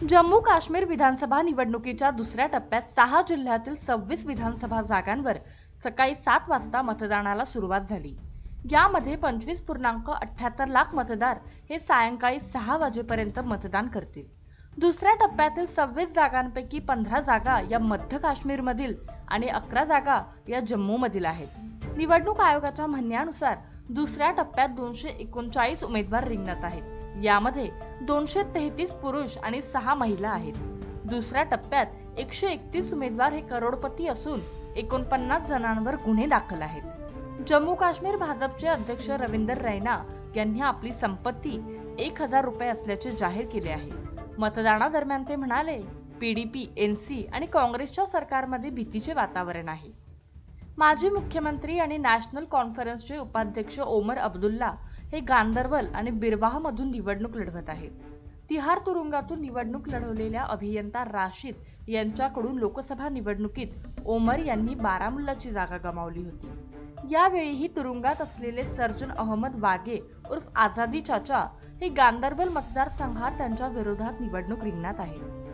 जम्मू काश्मीर विधानसभा निवडणुकीच्या दुसऱ्या टप्प्यात सहा जिल्ह्यातील सव्वीस विधानसभा जागांवर सकाळी सात वाजता मतदानाला सुरुवात झाली. यामध्ये पंचवीस पूर्णांक अठ्याहत्तर लाख मतदार हे सायंकाळी सहा वाजेपर्यंत मतदान करतील. दुसऱ्या टप्प्यातील सव्वीस जागांपैकी पंधरा जागा या मध्य काश्मीरमधील आणि अकरा जागा या जम्मूमधील आहेत. निवडणूक आयोगाच्या म्हणण्यानुसार दुसऱ्या टप्प्यात दोनशे एकोणचाळीस उमेदवार रिंगणात आहेत. यामध्ये दोनशे तेहतीस पुरुष आणि सहा महिला आहेत. दुसऱ्या टप्प्यात एकशे एकतीस उमेदवार हे करोडपती असून एकोणपन्नास जणांवर गुन्हे दाखल आहेत. जम्मू काश्मीर भाजपचे अध्यक्ष रवींदर रैना यांनी आपली संपत्ती एक हजार रुपये असल्याचे जाहीर केले आहे. मतदानादरम्यान ते म्हणाले पीडीपी एनसी आणि काँग्रेसच्या सरकारमध्ये भीतीचे वातावरण आहे. माजी मुख्यमंत्री आणि नॅशनल कॉन्फरन्सचे उपाध्यक्ष ओमर अब्दुल्ला हे गांदरबल आणि बिरवाहमधून निवडणूक लढवत आहेत. तिहार तुरुंगातून निवडणूक लढवलेल्या अभियंता राशीद यांच्याकडून लोकसभा निवडणुकीत ओमर यांनी बारामुल्लाची जागा गमावली होती. यावेळीही तुरुंगात असलेले सर्जन अहमद वागे उर्फ आझादी चाचा हे गांदरबल मतदारसंघात त्यांच्या विरोधात निवडणूक रिंगणात आहेत.